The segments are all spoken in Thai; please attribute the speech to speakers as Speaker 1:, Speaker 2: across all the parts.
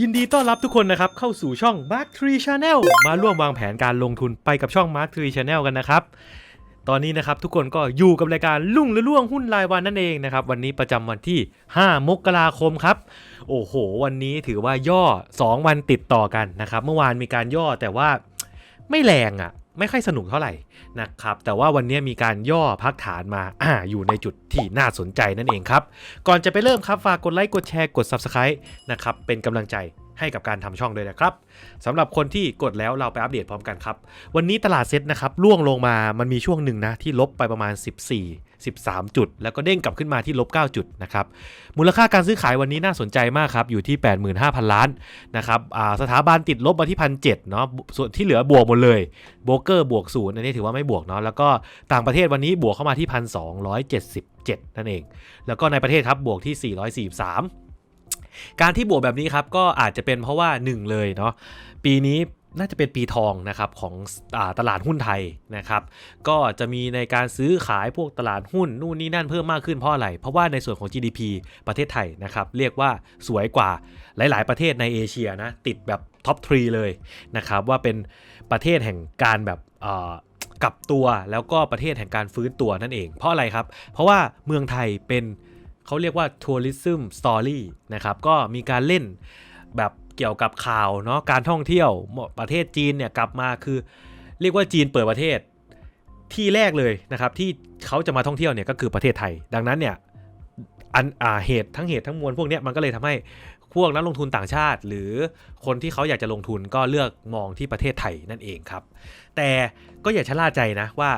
Speaker 1: ยินดีต้อนรับทุกคนนะครับ เข้าสู่ช่อง Mark Tree Channel มาร่วมวางแผนการลงทุนไปกับช่อง Mark Tree Channel กันนะครับ ตอนนี้นะครับทุกคนก็อยู่กับรายการลุ่งหรือล่วงหุ้นรายวันนั่นเองนะครับ วันนี้ประจำวันที่ 5 มกราคมครับ โอ้โห วันนี้ถือว่าย่อ 2 วันติดต่อกันนะครับ เมื่อวานมีการย่อแต่ว่าไม่แรงอะ่ะ ไม่ค่อยสนุกเท่าไหร่นะครับ แต่ว่าวันนี้มีการย่อพักฐานมาอ่าอยู่ในจุดที่น่าสนใจนั่นเองครับ ก่อนจะไปเริ่มครับฝากกดไลค์กดแชร์กด Subscribe นะครับเป็นกำลังใจให้กับการทำช่องด้วยนะครับสำหรับคนที่กดแล้วเราไปอัปเดตพร้อมกันครับ วันนี้ตลาดเซ็ตนะครับล่วงลงมามันมีช่วงหนึ่งนะที่ลบไปประมาณ 14 13 จุด แล้วก็เด้งกลับขึ้นมาที่ลบ 9 จุดนะครับมูลค่าการซื้อขายวันนี้น่าสนใจมากครับอยู่ที่ 85,000 ล้านนะครับสถาบันติดลบมาที่พันเเนาะส่วนที่เหลือบวกหมดเลยโบรกเกอร์บวกศูนย์อันนี้ถือว่าไม่บวกเนาะแล้วก็ต่างประเทศวันนี้บวกเข้ามาที่1,277นั่นเอง แล้วก็ในประเทศครับบวกที่443การที่บวกแบบนี้ครับก็อาจจะเป็นเพราะว่า 1 เลยเนาะปีนี้ น่าจะเป็นปีทองนะครับของอตลาดหุ้นไทยนะครับ ก็จะมีในการซื้อขายพวกตลาดหุ้นนู่นนี่นั่นเพิ่มมากขึ้นเพราะอะไร เพราะว่าในส่วนของ GDP ประเทศไทยนะครับเรียกว่าสวยกว่าหลาย ๆ ประเทศในเอเชียนะติดแบบท็อปทรีเลยนะครับว่าเป็นประเทศแห่งการแบบกลับตัวแล้วก็ประเทศแห่งการฟื้นตัวนั่นเอง เพราะอะไรครับ เพราะว่าเมืองไทยเป็นเขาเรียกว่า tourism story นะครับก็มีการเล่นแบบ เกี่ยวกับข่าวเนาะการท่องเที่ยวประเทศจีนเนี่ยกลับมาคือ เรียกว่าจีนเปิดประเทศที่แรกเลยนะครับที่เขาจะมาท่องเที่ยวเนี่ยก็คือประเทศไทย ดังนั้นเนี่ยอันอ่าเหตุทั้งเหตุทั้งมวลพวกเนี้ยมันก็เลยทำให้พวกนักลงทุนต่างชาติ หรือคนที่เขาอยากจะลงทุนก็เลือกมองที่ประเทศไทยนั่นเองครับ แต่ก็อย่าชะล่าใจนะว่า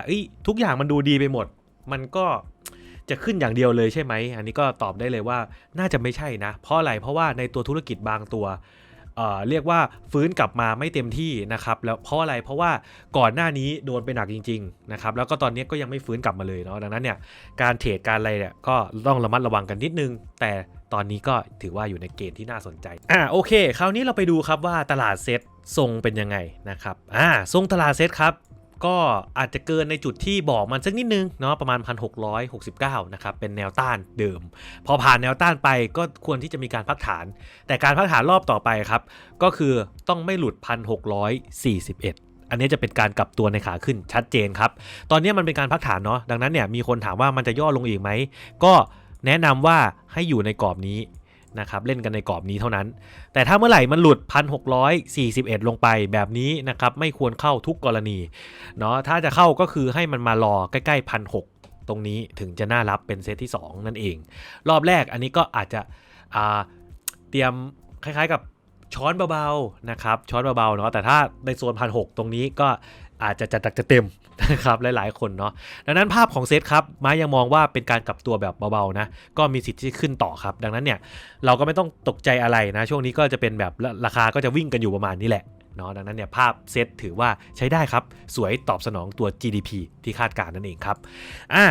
Speaker 1: ทุกอย่างมันดูดีไปหมด มันก็จะขึ้นอย่างเดียวเลยใช่ไหม อันนี้ก็ตอบได้เลยว่าน่าจะไม่ใช่นะ เพราะอะไร เพราะว่าในตัวธุรกิจบางตัว เรียกว่าฟื้นกลับมาไม่เต็มที่นะครับแล้วเพราะอะไรเพราะว่าก่อนหน้านี้โดนไปหนักจริงๆนะครับแล้วก็ตอนนี้ก็ยังไม่ฟื้นกลับมาเลยเนาะดังนั้นเนี่ยการเทรดการอะไรเนี่ยก็ต้องระมัดระวังกันนิดนึง แต่ตอนนี้ก็ถือว่าอยู่ในเกณฑ์ที่น่าสนใจอ่าโอเค คราวนี้เราไปดูครับว่าตลาดเซ็ตทรงเป็นยังไงนะครับอ่าทรงตลาดเซ็ตครับ ก็อาจจะเกินในจุดที่บอกมันสักนิดนึงเนาะประมาณ 1,669 นะครับ เป็นแนวต้านเดิม พอผ่านแนวต้านไปก็ควรที่จะมีการพักฐาน แต่การพักฐานรอบต่อไปครับ ก็คือต้องไม่หลุด 1,641อันนี้จะเป็นการกลับตัวในขาขึ้นชัดเจนครับ ตอนนี้มันเป็นการพักฐานเนาะ ดังนั้นเนี่ยมีคนถามว่ามันจะย่อลงอีกไหม ก็แนะนำว่าให้อยู่ในกรอบนี้ นะครับเล่นกันในกรอบนี้เท่านั้น แต่ถ้าเมื่อไหร่มันหลุด 1,641 ลงไปแบบนี้นะครับไม่ควรเข้าทุกกรณีเนาะถ้าจะเข้าก็คือให้มันมารอใกล้ๆพันหตรงนี้ถึงจะน่ารับเป็นเซตที่ 2 นั่นเอง รอบแรกอันนี้ก็อาจจะเตรียมคล้ายๆกับช้อนเบาๆนะครับช้อนเบาๆเนาะแต่ถ้าในโซนพันหตรงนี้ก็ อาจจะจัดจะเต็มนะครับหลายๆ คนเนาะดังนั้นภาพของเซตครับม้ายังมองว่าเป็นการกลับตัวแบบเบาๆนะก็มีสิทธิ์ที่ขึ้นต่อครับ ดังนั้นเนี่ยเราก็ไม่ต้องตกใจอะไรนะ ช่วงนี้ก็จะเป็นแบบราคาก็จะวิ่งกันอยู่ประมาณนี้แหละ เนาะดังนั้นเนี่ยภาพเซตถือว่าใช้ได้ครับ สวยตอบสนองตัว GDP ที่คาดการณ์นั่นเองครับอะ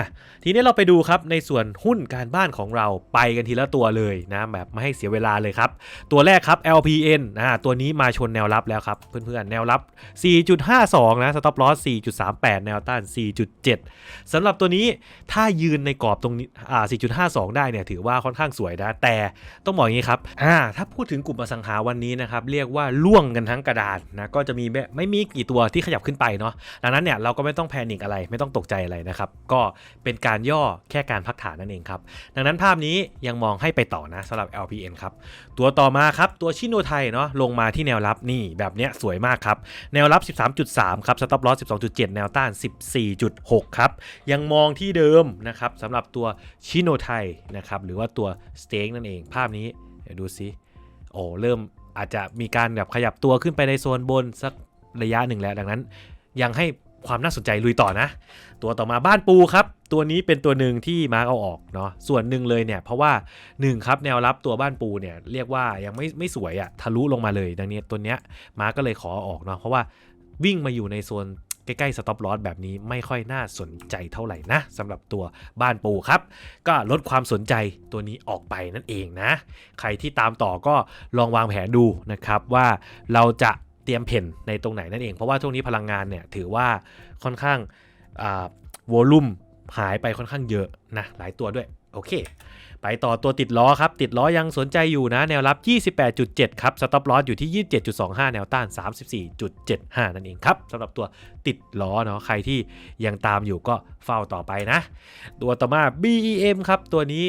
Speaker 1: ทีนี้เราไปดูครับในส่วนหุ้นการบ้านของเราไปกันทีละตัวเลยนะแบบไม่ให้เสียเวลาเลยครับ ตัวแรกครับ LPN อ่าตัวนี้มาชนแนวรับแล้วครับ เพื่อนๆแนวรับ 4.52 นะ stop loss 4.38 แนวต้าน 4.7สำหรับตัวนี้ถ้ายืนในกรอบตรงนี้อ่า4.52 ได้เนี่ยถือว่าค่อนข้างสวยนะแต่ต้องบอกอย่างนี้ครับอ่าถ้าพูดถึงกลุ่มอสังหาวันนี้นะครับเรียกว่าล่วงกันทั้งกระดาษนะก็จะมีไม่มีกี่ตัวที่ขยับขึ้นไปเนาะดังนั้นเนี่ยเราก็ไม่ต้องแพนิคอะไรไม่ต้องตกใจอะไรนะครับ ก็เป็นการย่อแค่การพักฐานนั่นเองครับ ดังนั้นภาพนี้ยังมองให้ไปต่อนะสำหรับ LPN ครับ ตัวต่อมาครับ ตัวชิโนไทยเนาะลงมาที่แนวรับนี่แบบเนี้ยสวยมากครับ แนวรับ 13.3 ครับสต็อปลอส12.7 แนวต้าน 14.6 ครับ ยังมองที่เดิมนะครับสำหรับตัวชิโนไทยนะครับหรือว่าตัวสเต็กนั่นเอง ภาพนี้เดี๋ยวดูซิโอ้เริ่ม อาจจะมีการแบบขยับตัวขึ้นไปในโซนบนสักระยะหนึ่งแล้วดังนั้น ยังให้ความน่าสนใจลุยต่อนะ ตัวต่อมาบ้านปูครับ ตัวนี้เป็นตัวหนึ่งที่มาร์กเอาออกเนาะส่วนหนึ่งเลยเนี่ย เพราะว่า1ครับแนวรับตัวบ้านปูเนี่ยเรียกว่ายังไม่ไม่สวยอะทะลุลงมาเลย ดังนี้ตัวเนี้ยมาร์กก็เลยขอออกเนาะเพราะว่าวิ่งมาอยู่ในโซน ใกล้ๆสต็อปลอสแบบนี้ไม่ค่อยน่าสนใจเท่าไหร่นะสำหรับตัวบ้านปูครับ ก็ลดความสนใจตัวนี้ออกไปนั่นเองนะ ใครที่ตามต่อก็ลองวางแผนดูนะครับว่าเราจะเตรียมเพ่นในตรงไหนนั่นเอง เพราะว่าช่วงนี้พลังงานเนี่ยถือว่าค่อนข้างอ่าวอลุ่มหายไปค่อนข้างเยอะนะหลายตัวด้วยโอเค ไปต่อตัวติดล้อครับ ติดล้อยังสนใจอยู่นะ แนวรับ 28.7 ครับ สต็อปลอสอยู่ที่ 27.25 แนวต้าน 34.75 นั่นเองครับสำหรับตัวติดล้อเนาะ ใครที่ยังตามอยู่ก็เฝ้าต่อไปนะ ตัวต่อมา BEM ครับ ตัวนี้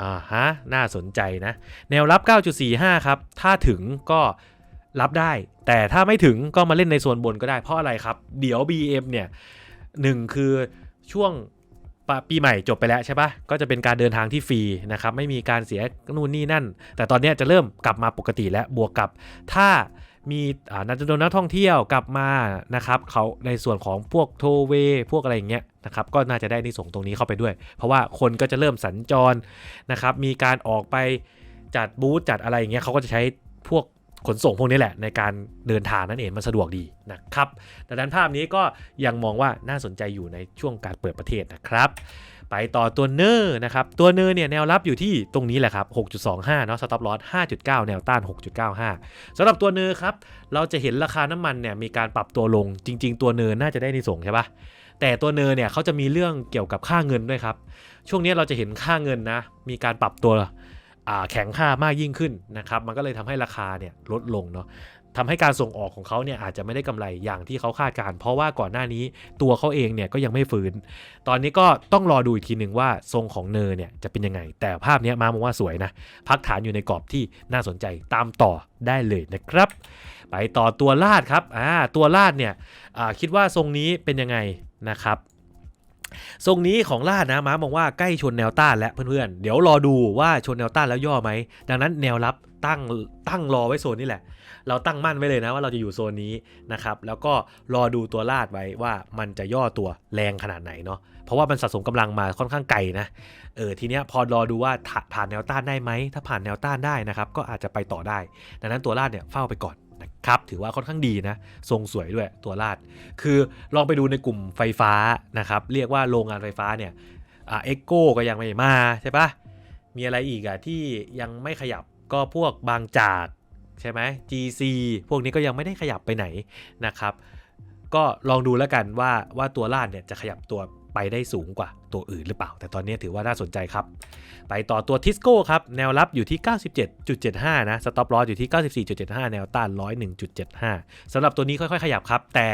Speaker 1: อ่าฮะ น่าสนใจนะ แนวรับ 9.45 ครับ ถ้าถึงก็รับได้ แต่ถ้าไม่ถึงก็มาเล่นในโซนบนก็ได้ เพราะอะไรครับ เดี๋ยว BM เนี่ยหนึ่งคือช่วง ปีใหม่จบไปแล้วใช่ปะก็จะเป็นการเดินทางที่ฟรีนะครับไม่มีการเสียนู่นนี่นั่น แต่ตอนนี้จะเริ่มกลับมาปกติแล้วบวกกับถ้ามีนักดนนักท่องเที่ยวกลับมานะครับเขาในส่วนของพวกโทเวพวกอะไรอย่างเงี้ยนะครับก็น่าจะได้นิส่งตรงนี้เข้าไปด้วย เพราะว่าคนก็จะเริ่มสัญจรนะครับมีการออกไปจัดบูธจัดอะไรอย่างเงี้ยเขาก็จะใช้พวก ขนส่งพวกนี้แหละในการเดินทางนั่นเองมันสะดวกดีนะครับดังนั้นภาพนี้ก็ยังมองว่าน่าสนใจอยู่ในช่วงการเปิดประเทศนะครับ ไปต่อตัวเนอร์นะครับตัวเนอร์เนี่ยแนวรับอยู่ที่ตรงนี้แหละครับ 6.25 เนาะสต็อปลอส5.9 แนวต้าน 6.95สำหรับตัวเนอร์ครับเราจะเห็นราคาน้ำมันเนี่ยมีการปรับตัวลงจริง ๆ ตัวเนอร์น่าจะได้ในส่งใช่ปะแต่ตัวเนอร์เนี่ยเขาจะมีเรื่องเกี่ยวกับค่าเงินด้วยครับช่วงนี้เราจะเห็นค่าเงินนะมีการปรับตัว แข็งค่ามากยิ่งขึ้นนะครับ มันก็เลยทำให้ราคาเนี่ยลดลงเนาะทำให้การส่งออกของเขาเนี่ยอาจจะไม่ได้กำไรอย่างที่เขาคาดการณ์เพราะว่าก่อนหน้านี้ตัวเขาเองเนี่ยก็ยังไม่ฟื้น ตอนนี้ก็ต้องรอดูอีกทีหนึ่งว่าทรงของเนอร์เนี่ยจะเป็นยังไง แต่ภาพนี้มามองว่าสวยนะ พักฐานอยู่ในกรอบที่น่าสนใจตามต่อได้เลยนะครับ ไปต่อตัวลาดครับอ่าตัวลาดเนี่ยคิดว่าทรงนี้เป็นยังไงนะครับ ทรงนี้ของลาดนะม้ามองว่าใกล้ชนแนวต้านแล้วเพื่อนๆ เดี๋ยวรอดูว่าชนแนวต้านแล้วย่อไหม ดังนั้นแนวรับตั้งตั้งรอไว้โซนนี้แหละ เราตั้งมั่นไว้เลยนะว่าเราจะอยู่โซนนี้นะครับ แล้วก็รอดูตัวลาดไว้ว่ามันจะย่อตัวแรงขนาดไหนเนาะ เพราะว่ามันสะสมกำลังมาค่อนข้างไกลนะ เออทีเนี้ยพอรอดูว่าผ่านแนวต้านได้ไหม ถ้าผ่านแนวต้านได้นะครับ ก็อาจจะไปต่อได้ ดังนั้นตัวลาดเนี่ยเฝ้าไปก่อน นะครับ ถือว่าค่อนข้างดีนะ ทรงสวยด้วยตัวลาด คือลองไปดูในกลุ่มไฟฟ้านะครับ เรียกว่าโรงงานไฟฟ้าเนี่ยเอ็กโก้ก็ยังไม่มาใช่ปะมีอะไรอีกอะที่ยังไม่ขยับก็พวกบางจากใช่ไหม GC พวกนี้ก็ยังไม่ได้ขยับไปไหนนะครับ ก็ลองดูแล้วกันว่าว่าตัวลานเนี่ยจะขยับตัว ไปได้สูงกว่าตัวอื่นหรือเปล่า แต่ตอนนี้ถือว่าน่าสนใจครับ ไปต่อตัวทิสโก้ครับ แนวรับอยู่ที่ 97.75 นะสต็อปลอสอยู่ที่ 94.75 แนวต้าน 101.75สำหรับตัวนี้ค่อยๆ ขยับครับ แต่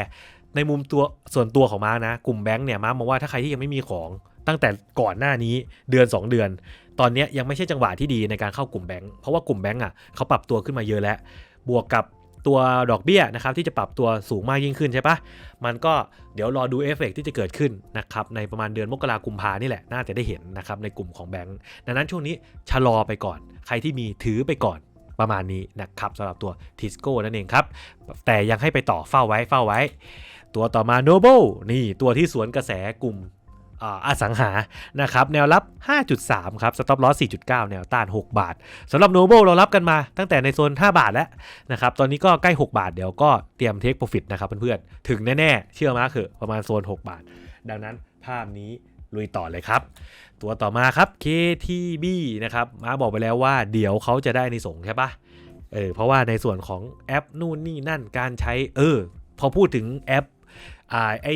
Speaker 1: ในมุมตัวส่วนตัวของมานะ กลุ่มแบงค์เนี่ยมาร์กมองว่าถ้าใครที่ยังไม่มีของตั้งแต่ก่อนหน้านี้เดือน 2 เดือน ตอนนี้ยยังไม่ใช่จังหวะที่ดีในการเข้ากลุ่มแบงค์เพราะว่ากลุ่มแบงค์อะเขาปรับตัวขึ้นมาเยอะแล้วบวกกับ ตัวดอกเบี้ยนะครับที่จะปรับตัวสูงมากยิ่งขึ้นใช่ปะมันก็เดี๋ยวรอดูเอฟเฟกต์ที่จะเกิดขึ้นนะครับในประมาณเดือนมกราคมกุมภานี่แหละ น่าจะได้เห็นนะครับในกลุ่มของแบงค์ดังนั้นช่วงนี้ชะลอไปก่อน ใครที่มีถือไปก่อนประมาณนี้นะครับสำหรับตัวทิสโก้นั่นเองครับ แต่ยังให้ไปต่อเฝ้าไว้เฝ้าไว้ ตัวต่อมา Noble นี่ตัวที่สวนกระแสกลุ่ม อสังหานะครับแนวรับ 5.3 ครับสต็อปลอส4.9 แนวต้าน 6 บาทสำหรับ Noble เรารับกันมาตั้งแต่ในโซน 5 บาทแล้วนะครับตอนนี้ก็ใกล้ 6 บาทเดี๋ยวก็เตรียมเทคโปรฟิตนะครับเพื่อนๆ ถึงแน่ๆ เชื่อมาคือประมาณโซน 6 บาท ดังนั้นภาพนี้ลุยต่อเลยครับ ตัวต่อมาครับ KTB นะครับมาบอกไปแล้วว่าเดี๋ยวเขาจะได้ในส่งใช่ปะเออเพราะว่าในส่วนของแอปนู่นนี่นั่นการใช้เออพอพูดถึงแอปอ่าไอ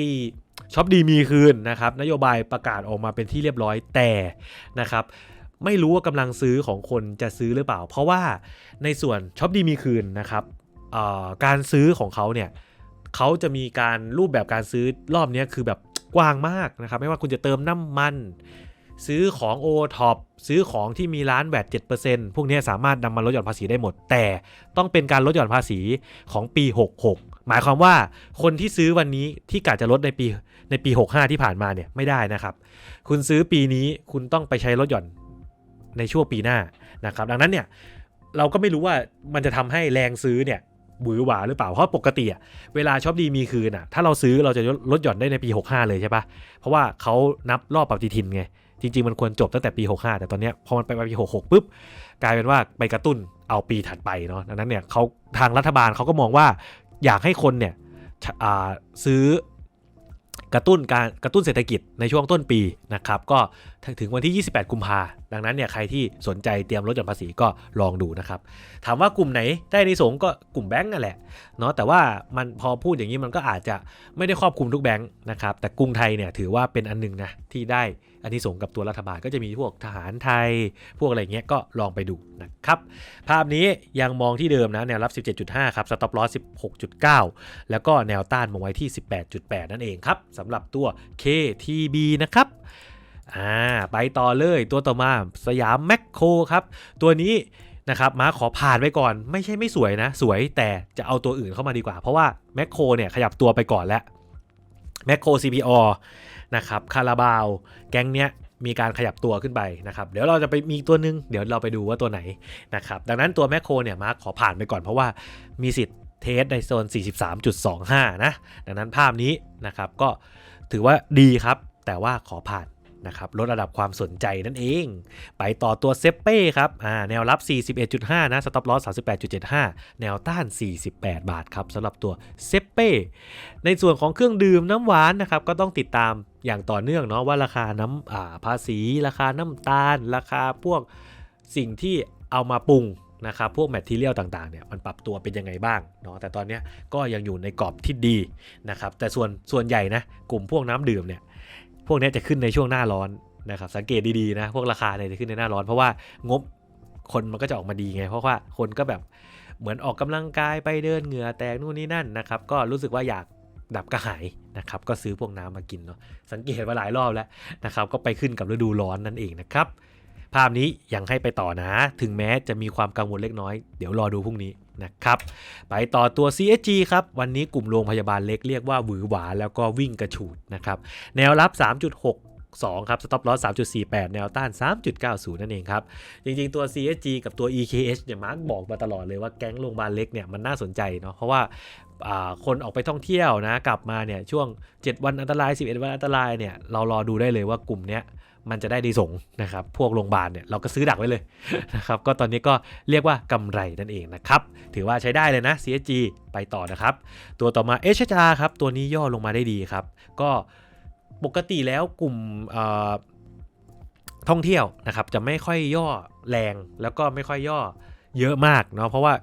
Speaker 1: ช็อปดีมีคืนนะครับนโยบายประกาศออกมาเป็นที่เรียบร้อยแต่นะครับไม่รู้ว่ากำลังซื้อของคนจะซื้อหรือเปล่า เพราะว่าในส่วนช็อปดีมีคืนนะครับการซื้อของเขาเนี่ยเขาจะมีการรูปแบบการซื้อรอบเนี้ยคือแบบกว้างมากนะครับ ไม่ว่าคุณจะเติมน้ำมัน ซื้อของ o t o p ซื้อของที่มีร้านแวด7%พวกนี้สามารถนำมาลดหย่อนภาษีได้หมด แต่ต้องเป็นการลดหย่อนภาษีของปี 66 หมายความว่าคนที่ซื้อวันนี้ที่กะจะลดในปี ในปี 65 ที่ผ่านมาเนี่ยไม่ได้นะครับ คุณซื้อปีนี้คุณต้องไปใช้ลดหย่อนในช่วงปีหน้านะครับ ดังนั้นเนี่ยเราก็ไม่รู้ว่ามันจะทำให้แรงซื้อเนี่ยบือหวาหรือเปล่า เพราะปกติอะเวลาช็อปดีมีคืนอะถ้าเราซื้อเราจะลดหย่อนได้ในปี 65 เลยใช่ปะเพราะว่าเขานับรอบปฏิทินไง จริง ๆ มันควรจบตั้งแต่ปี 65 แต่ตอนเนี้ยพอมันไปปี 66ปุ๊บกลายเป็นว่าไปกระตุ้นเอาปีถัดไปเนาะดังนั้นเนี่ยเขาทางรัฐบาลเขาก็มองว่าอยากให้คนเนี่ยซื้อ กระตุ้นการกระตุ้นเศรษฐกิจในช่วงต้นปีนะครับ ก็ ถึงวันที่ 28 กุมภาดังนั้นเนี่ยใครที่สนใจเตรียมลดหย่อนภาษีก็ลองดูนะครับ ถามว่ากลุ่มไหนได้ในสงก็กลุ่มแบงก์นั่นแหละเนาะแต่ว่ามันพอพูดอย่างนี้มันก็อาจจะไม่ได้ครอบคลุมทุกแบงก์นะครับแต่กรุงไทยเนี่ยถือว่าเป็นอันหนึงนะที่ได้อันนี้สงกับตัวรัฐบาลก็จะมีพวกทหารไทย พวกอะไรเงี้ยก็ลองไปดูนะครับ ภาพนี้ยังมองที่เดิมนะแนวรับ 17.5 ครับสต็อปลอส16.9 แล้วก็แนวต้านมองไว้ที่ 18.8 นั่นเองครับสำหรับตัว KTB นะครับ อ่าไปต่อเลยตัวต่อมาสยามแมคโครครับ ตัวนี้นะครับมาขอผ่านไปก่อน ไม่ใช่ไม่สวยนะ สวยแต่จะเอาตัวอื่นเข้ามาดีกว่า เพราะว่าแมคโครเนี่ยขยับตัวไปก่อนแล้วแมคโคร CPO นะครับคาราบาวแก๊งเนี้ยมีการขยับตัวขึ้นไปนะครับเดี๋ยวเราจะไปมีตัวหนึง เดี๋ยวเราไปดูว่าตัวไหนนะครับดังนั้นตัวแมคโครเนี่ยมาร์คขอผ่านไปก่อนเพราะว่ามีสิทธิ์เทสในโซน 43.25 นะ ดังนั้นภาพนี้นะครับก็ถือว่าดีครับ แต่ว่าขอผ่าน นะครับลดระดับความสนใจนั่นเอง ไปต่อตัวเซเป้ครับแนวรับ 41.5 นะสต็อปลอส38.75 แนวต้าน 48 บาทครับสำหรับตัวเซเป้ในส่วนของเครื่องดื่มน้ำหวานนะครับก็ต้องติดตามอย่างต่อเนื่องเนาะว่าราคาน้ำาภาษี ราคาน้ำตาล ราคาพวกสิ่งที่เอามาปรุงนะครับพวกแมทเทียลต่างๆเนี่ยมันปรับตัวเป็นยังไงบ้างเนาะแต่ตอนนี้ก็ยังอยู่ในกรอบที่ดีนะครับแต่ส่วนส่วนใหญ่นะกลุ่มพวกน้ำดื่มเนี่ย พวกนี้จะขึ้นในช่วงหน้าร้อนนะครับสังเกตดีๆนะพวกราคาเนี่ยจะขึ้นในหน้าร้อน เพราะว่างบคนมันก็จะออกมาดีไง เพราะว่าคนก็แบบเหมือนออกกำลังกายไปเดินเหงื่อแตกนู่นนี่นั่นนะครับก็รู้สึกว่าอยากดับกระหายนะครับก็ซื้อพวกน้ำมากินเนาะสังเกตมาหลายรอบแล้วนะครับก็ไปขึ้นกับฤดูร้อนนั่นเองนะครับภาพนี้ยังให้ไปต่อนะ ถึงแม้จะมีความกังวลเล็กน้อย เดี๋ยวรอดูพรุ่งนี้ นะครับ ไปต่อตัว CSG ครับ วันนี้กลุ่มโรงพยาบาลเล็กเรียกว่าหวือหวาแล้วก็วิ่งกระฉูดนะครับ แนวรับ 3.62ครับสต็อปลอส3.48 แนวต้าน 3.90 นั่นเองครับ จริงๆ ตัว CSG กับตัว EKH เนี่ยมาร์กบอกมาตลอดเลยว่าแก๊งโรงพยาบาลเล็กเนี่ยมันน่าสนใจเนาะเพราะว่าอ่าคนออกไปท่องเที่ยวนะกลับมาเนี่ยช่วง 7 วันอันตราย 11 วันอันตรายเนี่ยเรารอดูได้เลยว่ากลุ่มเนี้ย มันจะได้ดีสงนะครับ พวกโรงพยาบาลเนี่ยเราก็ซื้อดักไว้เลยนะครับ ก็ตอนนี้ก็เรียกว่ากำไรนั่นเองนะครับ ถือว่าใช้ได้เลยนะ CSG ไปต่อนะครับ ตัวต่อมา HR ครับ ตัวนี้ย่อลงมาได้ดีครับ ก็ปกติแล้วกลุ่มท่องเที่ยวนะครับจะไม่ค่อยย่อแรงแล้วก็ไม่ค่อยย่อเยอะมากเนาะเพราะว่า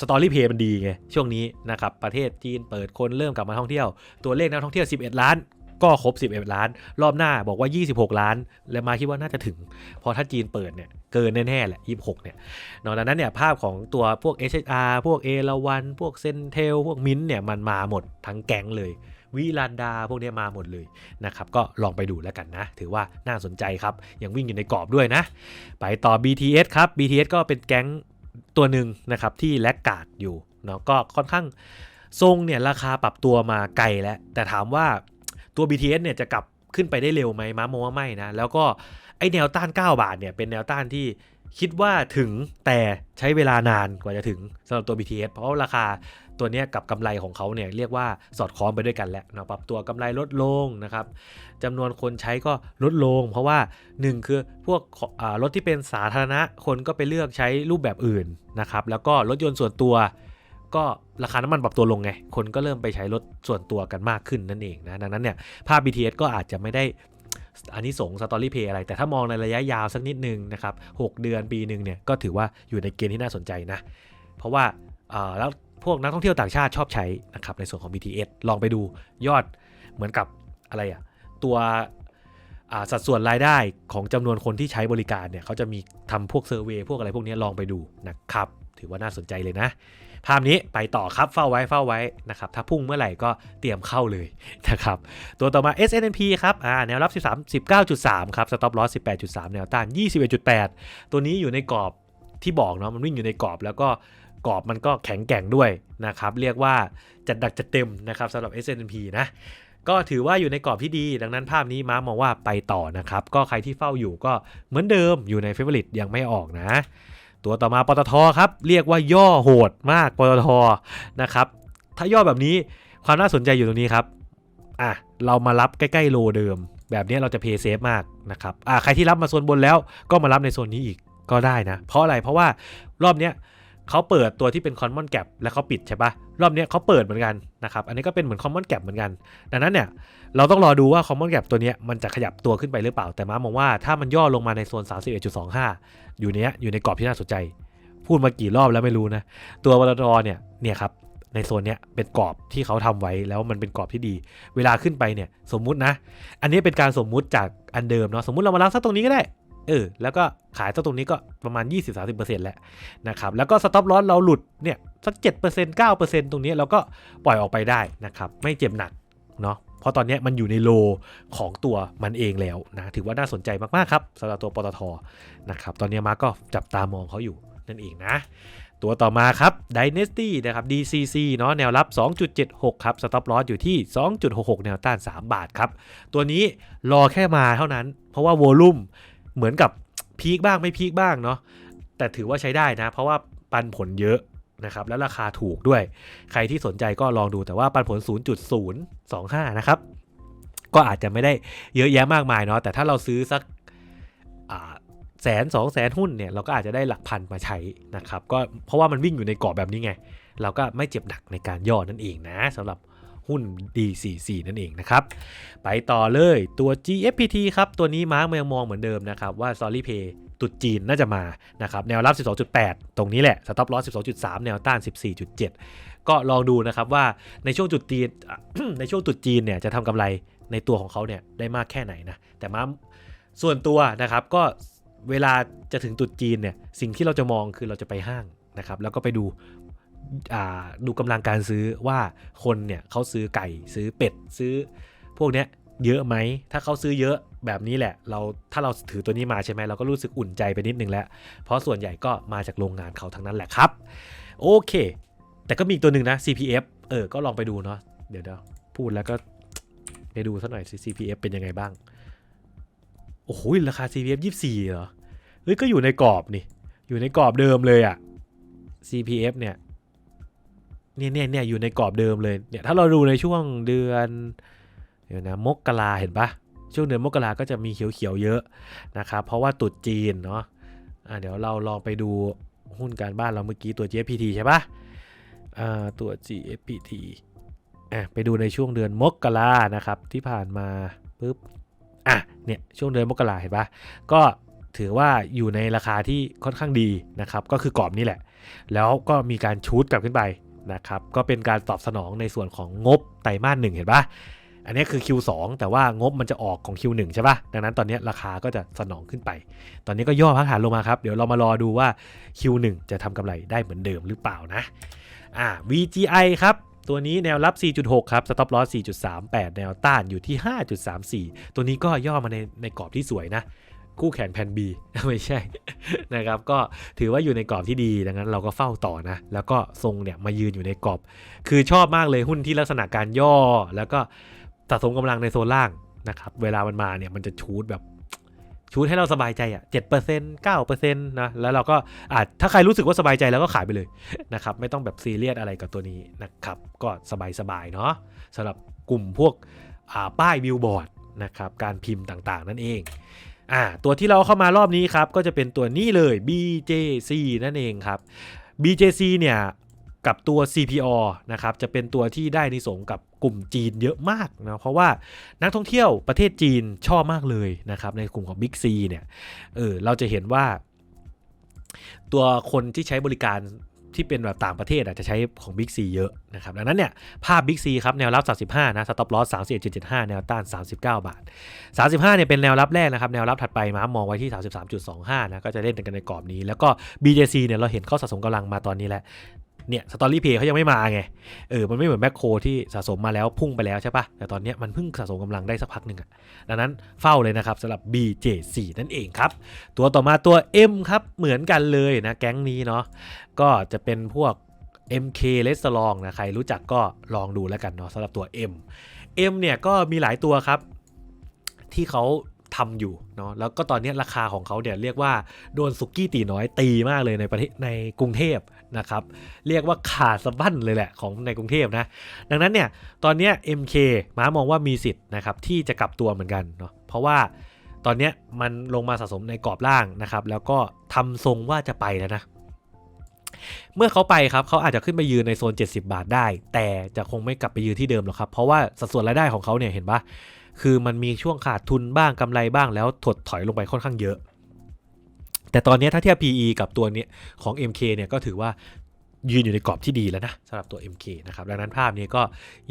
Speaker 1: สตอรี่เพย์มันดีไงช่วงนี้นะครับประเทศจีนเปิดคนเริ่มกลับมาท่องเที่ยว ตัวเลขนักท่องเที่ยว 11 ล้าน ก็ครบ 11 ล้าน รอบหน้าบอกว่า 26 ล้าน และมาคิดว่าน่าจะถึง พอถ้าจีนเปิดเนี่ยเกินแน่ๆแหละ26 เนี่ยนอกจากนั้นเนี่ยภาพของตัวพวก h r พวกเอราวันพวกเซนเทลพวกมินเนี่ยมันมาหมดทั้งแก๊งเลยวิลันดาพวกนี้มาหมดเลยนะครับ ก็ลองไปดูแล้วกันนะ ถือว่าน่าสนใจครับ ยังวิ่งอยู่ในกรอบด้วยนะ ไปต่อ BTS ครับ BTS ก็เป็นแก๊งตัวหนึ่งนะครับที่แลกกาดอยู่เนาะก็ค่อนข้างทรงเนี่ยราคาปรับตัวมาไกลแล้ว แต่ถามว่า ตัว BTS เนี่ยจะกลับขึ้นไปได้เร็วไหมม้ามองว่าไม่นะ แล้วก็ไอแนวต้าน 9 บาทเนี่ยเป็นแนวต้านที่คิดว่าถึงแต่ใช้เวลานานกว่าจะถึงสำหรับตัว BTS เพราะว่าราคาตัวนี้กับกำไรของเขาเนี่ยเรียกว่าสอดคล้องไปด้วยกันแล้วนะปรับตัวกำไรลดลงนะครับจำนวนคนใช้ก็ลดลง เพราะว่า 1 คือพวกรถที่เป็นสาธารณะคนก็ไปเลือกใช้รูปแบบอื่นนะครับแล้วก็รถยนต์ส่วนตัว ก็ราคาน้ำมันปรับตัวลงไง คนก็เริ่มไปใช้รถส่วนตัวกันมากขึ้นนั่นเองนะ ดังนั้นเนี่ย ภาพ BTS ก็อาจจะไม่ได้อันนี้สงสตอรี่เพย์อะไร แต่ถ้ามองในระยะยาวสักนิดนึงนะครับ 6 เดือนปีหนึ่งเนี่ย ก็ถือว่าอยู่ในเกณฑ์ที่น่าสนใจนะ เพราะว่าแล้วพวกนักท่องเที่ยวต่างชาติชอบใช้นะครับในส่วนของ BTS ลองไปดูยอดเหมือนกับอะไรอะตัวสัดส่วนรายได้ของจำนวนคนที่ใช้บริการเนี่ยเขาจะมีทำพวกเซอร์เวยพวกอะไรพวกนี้ลองไปดูนะครับ ถือว่าน่าสนใจเลยนะ ภาพนี้ไปต่อครับเฝ้าไว้เฝ้าไว้นะครับถ้าพุ่งเมื่อไหร่ก็เตรียมเข้าเลยนะครับตัวต่อมา S&P ครับอ่าแนวรับ 13 19.3 ครับ stop loss 18.3 แนวต้าน 21.8 ตัวนี้อยู่ในกรอบที่บอกเนาะมันวิ่งอยู่ในกรอบแล้วก็กรอบมันก็แข็งแกร่งด้วยนะครับเรียกว่าจัดดักจัดเต็มนะครับสำหรับ S&P นะก็ถือว่าอยู่ในกรอบที่ดี ดังนั้นภาพนี้ม้ามองว่าไปต่อนะครับ ก็ใครที่เฝ้าอยู่ก็เหมือนเดิมอยู่ใน Favorite ยังไม่ออกนะ ตัวต่อมาปตทครับเรียกว่าย่อโหดมากปตทนะครับถ้าย่อแบบนี้ความน่าสนใจอยู่ตรงนี้ครับอะเรามารับใกล้ๆโลเดิม แบบนี้เราจะเพย์เซฟมากนะครับอะใครที่รับมาโซนบนแล้วก็มารับในโซนนี้อีกก็ได้นะ เพราะอะไรเพราะว่ารอบเนี้ย เขาเปิดตัวที่เป็นคอนมอนแก p แล้วเขาปิดใช่ปะรอบนี้เขาเปิดเหมือนกันนะครับ อันนี้ก็เป็นเหมือนคอมมอนแก p เหมือนกัน ดังนั้นเนี่ยเราต้องรอดูว่า common gap ตัวนี้มันจะขยับตัวขึ้นไปหรือเปล่า แต่ม้ามองว่าถ้ามันย่อลงมาในโซน 31.25 อยู่เนี้ยอยู่ในกรอบที่น่าสนใจ พูดมากี่รอบแล้วไม่รู้นะ ตัวปตทเนี่ยเนี่ยครับในโซนเนี้ยเป็นกรอบที่เขาทำไว้แล้วมันเป็นกรอบที่ดี เวลาขึ้นไปเนี่ยสมมุตินะ อันนี้เป็นการสมมุติจากอันเดิมเนาะสมมุติเรามารับสักตรงนี้ก็ได้ เออแล้วก็ขายสักตรงนี้ก็ประมาณ 20-30%แล้วนะครับแล้วก็สต็อปลอสเราหลุดเนี่ยสัก 7% 9%ตรงนี้เราก็ปล่อยออกไปได้นะครับไม่เจ็บหนักเนาะเพราะตอนนี้มันอยู่ในโลของตัวมันเองแล้วนะถือว่าน่าสนใจมากๆครับสำหรับตัวปตทนะครับตอนนี้มาร์กก็จับตามองเขาอยู่นั่นเองนะ ตัวต่อมาครับ Dynasty นะครับ DCC เนาะแนวรับ 2.76 ครับ Stop Loss อยู่ที่ 2.66 แนวต้าน 3 บาทครับ ตัวนี้รอแค่มาเท่านั้น เพราะว่าโวลุ่ม เหมือนกับพีคบ้างไม่พีคบ้างเนาะแต่ถือว่าใช้ได้นะ เพราะว่าปันผลเยอะนะครับแล้วราคาถูกด้วย ใครที่สนใจก็ลองดูแต่ว่าปันผล 0.025 นะครับ ก็อาจจะไม่ได้เยอะแยะมากมายเนาะแต่ถ้าเราซื้อสักแสนสองแสนหุ้นเนี่ยเราก็อาจจะได้หลักพันมาใช้นะครับก็เพราะว่ามันวิ่งอยู่ในกรอบแบบนี้ไง เราก็ไม่เจ็บหนักในการย่อนั่นเองนะสำหรับ หุ้น D44 นั่นเองนะครับ ไปต่อเลยตัว GFPT ครับ ตัวนี้มาร์กยังมองเหมือนเดิมนะครับว่า Sorry Pay ตุดจีนน่าจะมานะครับแนวรับ 12.8 ตรงนี้แหละ Stop Loss 12.3 แนวต้าน 14.7 ก็ลองดูนะครับว่าในช่วงจุดจีนในช่วงตุดจีนเนี่ยจะทำกำไรในตัวของเขาเนี่ยได้มากแค่ไหนนะแต่มาส่วนตัวนะครับก็เวลาจะถึงตรุษจีนเนี่ยสิ่งที่เราจะมองคือเราจะไปห้างนะครับแล้วก็ไปดู ดูกำลังการซื้อว่าคนเนี่ยเขาซื้อไก่ซื้อเป็ดซื้อพวกเนี้ยเยอะไหม ถ้าเขาซื้อเยอะแบบนี้แหละ เราถ้าเราถือตัวนี้มาใช่ไหมเราก็รู้สึกอุ่นใจไปนิดนึงแล้ว เพราะส่วนใหญ่ก็มาจากโรงงานเขาทั้งนั้นแหละครับ โอเค แต่ก็มีตัวหนึ่งนะ CPF เออ ก็ลองไปดูเนาะ เดี๋ยวเดี๋ยวพูดแล้วก็ไปดูสักหน่อยสิ CPF เป็นยังไงบ้าง โอ้โห ราคา CPF 24 เหรอ เฮ้ย ก็อยู่ในกรอบนี่ อยู่ในกรอบเดิมเลยอะ CPF เนี่ย เนี่ยเนี่ยเนี่ยอยู่ในกรอบเดิมเลยเนี่ยถ้าเราดูในช่วงเดือนเดี๋ยวนะมกราเห็นปะช่วงเดือนมกราก็จะมีเขียวๆเยอะนะครับเพราะว่าตุดจีนเนาะอ่าเดี๋ยวเราลองไปดูหุ้นการบ้านเราเมื่อกี้ตัว gpt ใช่ปะอ่าตัว GFPT อะไปดูในช่วงเดือนมกรานะครับที่ผ่านมาปุ๊บอะเนี่ยช่วงเดือนมกราเห็นปะก็ถือว่าอยู่ในราคาที่ค่อนข้างดีนะครับก็คือกรอบนี้แหละ แล้วก็มีการชูดกลับขึ้นไป นะครับก็เป็นการตอบสนองในส่วนของงบไตรมาสหนึ่งเห็นปะอันนี้คือ Q2 แต่ว่างบมันจะออกของ Q1 ใช่ปะดังนั้นตอนนี้ราคาก็จะสนองขึ้นไป ตอนนี้ก็ย่อพักฐานลงมาครับ เดี๋ยวเรามารอดูว่า Q1 จะทำกำไรได้เหมือนเดิมหรือเปล่านะอ่า VGI ครับตัวนี้แนวรับ 4.6 ครับ stop loss 4.38 แนวต้านอยู่ที่ 5.34 ตัวนี้ก็ย่อมาในในกรอบที่สวยนะ คู่แข่งแผ่น B ไม่ใช่นะครับก็ถือว่าอยู่ในกรอบที่ดีดังนั้นเราก็เฝ้าต่อนะ แล้วก็ทรงเนี่ยมายืนอยู่ในกรอบ คือชอบมากเลยหุ้นที่ลักษณะการย่อ แล้วก็สะสมกำลังในโซนล่างนะครับเวลามันมาเนี่ยมันจะชูดแบบชูดให้เราสบายใจอะเจ็ดเปอร์เซ็นต์เก้าเปอร์เซ็นต์นะ แล้วเราก็อาจถ้าใครรู้สึกว่าสบายใจแล้วก็ขายไปเลยนะครับ ไม่ต้องแบบซีเรียสอะไรกับตัวนี้นะครับ ก็สบายๆเนาะสำหรับกลุ่มพวกป้ายบิลบอร์ดนะครับ การพิมพ์ต่างๆ นั่นเอง อ่าตัวที่เราเข้ามารอบนี้ครับก็จะเป็นตัวนี้เลย BJC นั่นเองครับ BJC เนี่ยกับตัว CPO นะครับจะเป็นตัวที่ได้ในสงกับกลุ่มจีนเยอะมากนะเพราะว่านักท่องเที่ยวประเทศจีนชอบมากเลยนะครับในกลุ่มของ Big C เนี่ยเออเราจะเห็นว่า ตัวคนที่ใช้บริการ ที่เป็นแบบต่างประเทศอาจจะใช้ของ Big C เยอะนะครับดังนั้นเนี่ยภาพ Big C ครับแนวรับ 35 นะ Stop Loss 31.75 แนวต้าน 39 บาท 35 เนี่ยเป็นแนวรับแรกนะครับ แนวรับถัดไปม้ามองไว้ที่ 33.25 นะก็จะเล่นกันในกรอบนี้ แล้วก็ BJC เนี่ยเราเห็นเข้าสะสมกำลังมาตอนนี้แล้วเนี่ยสตอรี่เพย์เขายังไม่มาไง เออ มันไม่เหมือนแมคโครที่สะสมมาแล้วพุ่งไปแล้วใช่ปะแต่ตอนนี้มันเพิ่งสะสมกำลังได้สักพักหนึ่งอะดังนั้นเฝ้าเลยนะครับสำหรับ BJ4 นั่นเองครับ ตัวต่อมาตัว M ครับ เหมือนกันเลยนะ แก๊งนี้เนาะ ก็จะเป็นพวก MK r e s t a u r a n t นะใครรู้จักก็ลองดูแล้วกันเนาะสำหรับตัว M M เนี่ยก็มีหลายตัวครับ ที่เขาทำอยู่เนาะแล้วก็ตอนนี้ราคาของเขาเนี่ยเรียกว่าโดนสุกี้ตีน้อยตีมากเลยในประเทศในกรุงเทพนะครับเรียกว่าขาดสะบั้นเลยแหละของในกรุงเทพนะดังนั้นเนี่ยตอนนี้ MK ม้ามองว่ามีสิทธิ์นะครับที่จะกลับตัวเหมือนกันเนาะเพราะว่าตอนนี้มันลงมาสะสมในกรอบล่างนะครับแล้วก็ทำทรงว่าจะไปแล้วนะ เมื่อเขาไปครับเขาอาจจะขึ้นไปยืนในโซน 70 บาทได้ แต่จะคงไม่กลับไปยืนที่เดิมหรอกครับ เพราะว่าสัดส่วนรายได้ของเขาเนี่ยเห็นปะคือมันมีช่วงขาดทุนบ้างกำไรบ้างแล้วถดถอยลงไปค่อนข้างเยอะ แต่ตอนนี้ถ้าเทียบ PE กับตัวเนี้ยของ MK เนี่ยก็ถือว่ายืนอยู่ในกรอบที่ดีแล้วนะสำหรับตัว MK นะครับดังนั้นภาพนี้ก็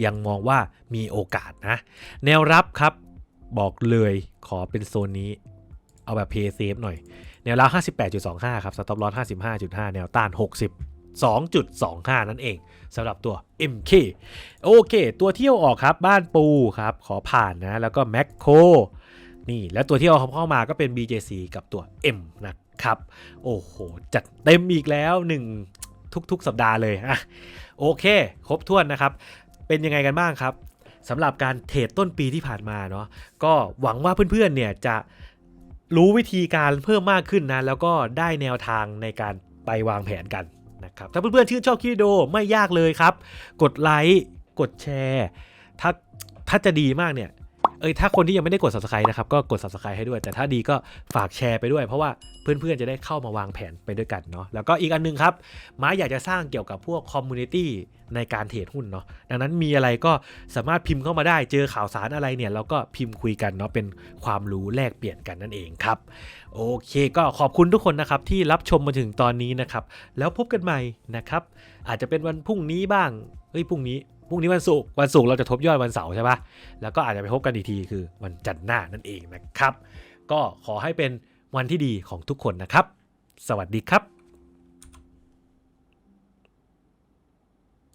Speaker 1: ยังมองว่ามีโอกาสนะ แนวรับครับบอกเลยขอเป็นโซนนี้ เอาแบบ pay safe หน่อย แนวรับ 58.25 ครับ stop loss 55.5 แนวต้าน62.25 นั่นเองสำหรับตัว MK โอเค ตัวเที่ยวออกครับบ้านปูครับ ขอผ่านนะ แล้วก็ m a c c o นี่ แล้วตัวที่เอาเข้ามาก็เป็น BJC กับตัว M นะครับ โอ้โห จัดเต็มอีกแล้วหนึ่งทุกๆ สัปดาห์เลยอะโอเค ครบถ้วนนะครับ เป็นยังไงกันบ้างครับสำหรับการเทรดต้นปีที่ผ่านมาเนาะก็หวังว่าเพื่อนๆเนี่ยจะ รู้วิธีการเพิ่มมากขึ้นนะแล้วก็ได้แนวทางในการไปวางแผนกันนะครับถ้าเพื่อนๆชื่นชอบคลิปวิดีโอไม่ยากเลยครับ กดไลค์กดแชร์ถ้าถ้าจะดีมากเนี่ย เอ้ยถ้าคนที่ยังไม่ได้กด subscribe นะครับก็กด subscribe ให้ด้วย แต่ถ้าดีก็ฝากแชร์ไปด้วย เพราะว่าเพื่อนๆจะได้เข้ามาวางแผนไปด้วยกันเนาะแล้วก็อีกอันหนึงครับม้าอยากจะสร้างเกี่ยวกับพวกคอมมูนิตี้ในการเทรดหุ้นเนาะดังนั้นมีอะไรก็สามารถพิมพ์เข้ามาได้เจอข่าวสารอะไรเนี่ยเราก็พิมพ์คุยกันเนาะเป็นความรู้แลกเปลี่ยนกันนั่นเองครับ โอเคก็ขอบคุณทุกคนนะครับที่รับชมมาถึงตอนนี้นะครับแล้วพบกันใหม่นะครับอาจจะเป็นวันพรุ่งนี้บ้างเฮ้ยพรุ่งนี้ พรุ่งนี้วันศุกร์วันศุกร์เราจะทบยอดวันเสาร์ใช่ปะแล้วก็อาจจะไปพบกันอีกทีคือวันจันทร์หน้านั่นเองนะครับ ก็ขอให้เป็นวันที่ดีของทุกคนนะครับ สวัสดีครับ